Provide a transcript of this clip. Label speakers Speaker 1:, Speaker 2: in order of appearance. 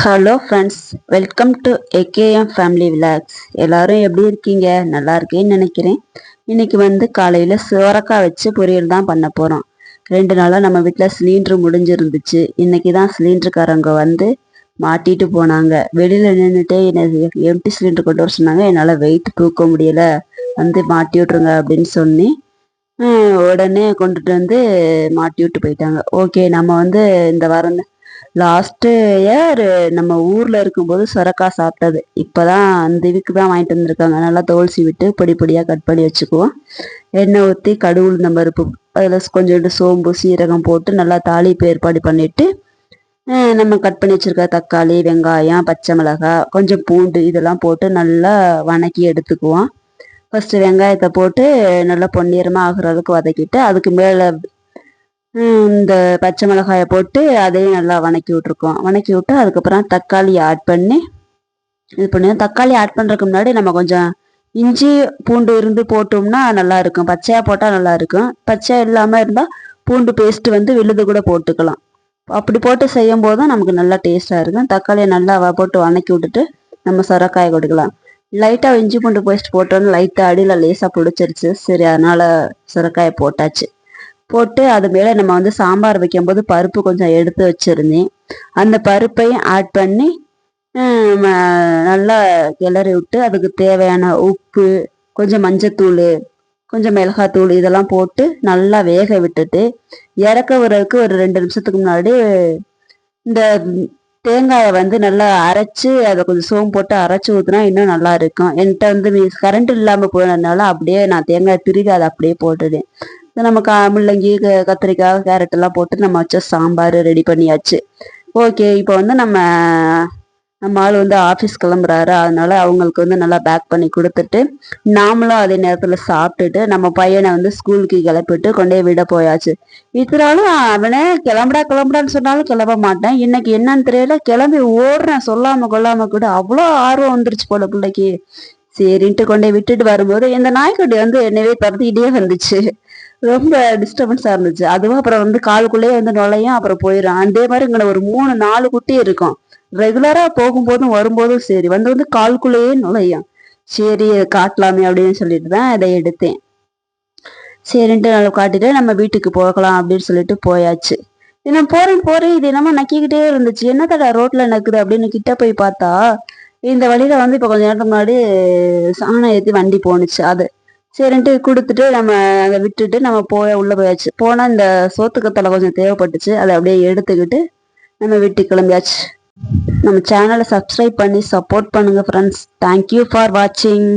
Speaker 1: Hello friends welcome to AKM family vlogs எல்லாரும் எப்படி இருக்கீங்க? நல்லா இருக்கேன்னு நினைக்கிறேன். இன்னைக்கு வந்து காலையில் சோரக்காய் வச்சு பொரியல் தான் பண்ண போகிறோம் ரெண்டு நாளாக நம்ம வீட்டில் சிலிண்டர் முடிஞ்சிருந்துச்சு. இன்னைக்கு தான் சிலிண்டருக்காரங்க வந்து மாட்டிட்டு போனாங்க. வெளியில் நின்றுட்டே என்ன எம்டி சிலிண்டர் கொண்டு வர சொன்னாங்க. என்னால் வெயிட் தூக்க முடியலை. வந்து மாட்டி விட்ருங்க அப்படின்னு சொன்னி உடனே கொண்டுட்டு வந்து மாட்டி விட்டு போயிட்டாங்க. ஓகே நம்ம வந்து இந்த வாரம் லாஸ்ட்டு இயர் நம்ம ஊரில் இருக்கும்போது சுரக்காய் சாப்பிட்டது. இப்போ தான் அந்த இதுக்கு தான் வாங்கிட்டு வந்திருக்காங்க. நல்லா தோல்சி விட்டு பொடி பொடியாக கட் பண்ணி வச்சுக்குவோம். எண்ணெய் ஊற்றி கடுகு உளுந்தம் பருப்பு அதில் கொஞ்சோண்டு சோம்பு சீரகம் போட்டு நல்லா தாளிப்பு ஏற்பாடு பண்ணிவிட்டு நம்ம கட் பண்ணி வச்சுருக்க தக்காளி வெங்காயம் பச்சை மிளகாய் கொஞ்சம் பூண்டு இதெல்லாம் போட்டு நல்லா வணக்கி எடுத்துக்குவோம். ஃபஸ்ட்டு வெங்காயத்தை போட்டு நல்லா பொன்னிறமாக அளவுக்கு வதக்கிட்டு அதுக்கு மேலே இந்த பச்சை மிளகாயை போட்டு அதையும் நல்லா வணக்கி விட்ருக்கோம் வணக்கி விட்டு அதுக்கப்புறம் தக்காளி ஆட் பண்ணி இது பண்ணி தக்காளி ஆட் பண்ணுறதுக்கு முன்னாடி நம்ம கொஞ்சம் இஞ்சி பூண்டு இருந்து போட்டோம்னா நல்லா இருக்கும். பச்சையாக போட்டால் நல்லா இருக்கும். பச்சையாக இல்லாமல் இருந்தால் பூண்டு பேஸ்ட்டு வந்து விழுது கூட போட்டுக்கலாம். அப்படி போட்டு செய்யும் போதும் நமக்கு நல்லா டேஸ்ட்டாக இருக்கும். தக்காளியை நல்லா போட்டு வணக்கி விட்டுட்டு நம்ம சொரக்காயை கொடுக்கலாம். லைட்டாக இஞ்சி பூண்டு பேஸ்ட் போட்டோன்னு லைட்டாக அடியில் லேசாக பிடிச்சிருச்சு. சரி அதனால் சுரக்காயை போட்டாச்சு. போட்டு அது மேலே நம்ம வந்து சாம்பார் வைக்கும்போது பருப்பு கொஞ்சம் எடுத்து வச்சுருந்தேன். அந்த பருப்பையும் ஆட் பண்ணி நல்லா கிளறி விட்டு அதுக்கு தேவையான உப்பு கொஞ்சம் மஞ்சத்தூள் கொஞ்சம் மிளகாத்தூள் இதெல்லாம் போட்டு நல்லா வேக விட்டுட்டு இறக்க விறதுக்கு ஒரு ரெண்டு நிமிஷத்துக்கு முன்னாடி இந்த தேங்காயை வந்து நல்லா அரைச்சி அதை கொஞ்சம் சோம்பு போட்டு அரைச்சி ஊற்றினா இன்னும் நல்லா இருக்கும். என்கிட்ட வந்து கரண்ட் இல்லாமல் போனதுனால அப்படியே நான் தேங்காய் திருவி அதை அப்படியே போட்டுட்டேன். நம்ம கா முள்ளங்கி கத்திரிக்காய் கேரட் எல்லாம் போட்டு நம்ம வச்ச சாம்பார் ரெடி பண்ணியாச்சு. ஓகே இப்போ வந்து நம்ம நம்ம ஆள் வந்து ஆஃபீஸ் கிளம்புறாரு. அதனால அவங்களுக்கு வந்து நல்லா பேக் பண்ணி கொடுத்துட்டு நாமளும் அதே நேரத்தில் சாப்பிட்டுட்டு நம்ம பையனை வந்து ஸ்கூலுக்கு கிளப்பிட்டு கொண்டே விட போயாச்சு. இத்தனாலும் அவனே கிளம்புடா கிளம்புடான்னு சொன்னாலும் கிளம்ப மாட்டேன். இன்னைக்கு என்னன்னு தெரியல கிளம்பி ஓடுறேன். சொல்லாம கொள்ளாம கூட அவ்வளோ ஆர்வம் வந்துருச்சு போல பிள்ளைக்கு. சரின்ட்டு கொண்டே விட்டுட்டு வரும்போது இந்த நாய்க்குட்டி வந்து என்னவே பறந்துக்கிட்டே வந்துச்சு. ரொம்ப டிஸ்டர்பன்ஸாக இருந்துச்சு. அதுவும் அப்புறம் வந்து காலுக்குள்ளேயே வந்து நுழையும் அப்புறம் போயிடும். அதே மாதிரி இங்கே ஒரு மூணு நாலு குட்டி இருக்கும். ரெகுலராக போகும்போதும் வரும்போதும் சரி. வந்து வந்து காலுக்குள்ளேயே நுழையும். சரி காட்டலாமே அப்படின்னு சொல்லிட்டு தான் இதை எடுத்தேன். சரின்ட்டு நல்லா காட்டிட்டு நம்ம வீட்டுக்கு போகலாம் அப்படின்னு சொல்லிட்டு போயாச்சு. நான் போறேன் போறேன். இது என்னமோ நக்கிக்கிட்டே இருந்துச்சு. என்ன தடா ரோட்ல நக்குது அப்படின்னு கிட்ட போய் பார்த்தா இந்த வழியில வந்து இப்போ கொஞ்ச நேரத்துக்கு முன்னாடி சாணம் ஏற்றி வண்டி போணுச்சு அது. சரின்ட்டு கொடுத்துட்டு நம்ம அங்கே விட்டுட்டு நம்ம போய் உள்ளே போயாச்சு. போனால் இந்த சோத்துக்கத்தலை கொஞ்சம் தேவைப்பட்டுச்சு. அதை அப்படியே எடுத்துக்கிட்டு நம்ம வீட்டுக்கு கிளம்பியாச்சு. நம்ம சேனலை சப்ஸ்கிரைப் பண்ணி சப்போர்ட் பண்ணுங்கள் ஃப்ரெண்ட்ஸ் தேங்க்யூ ஃபார் வாட்சிங்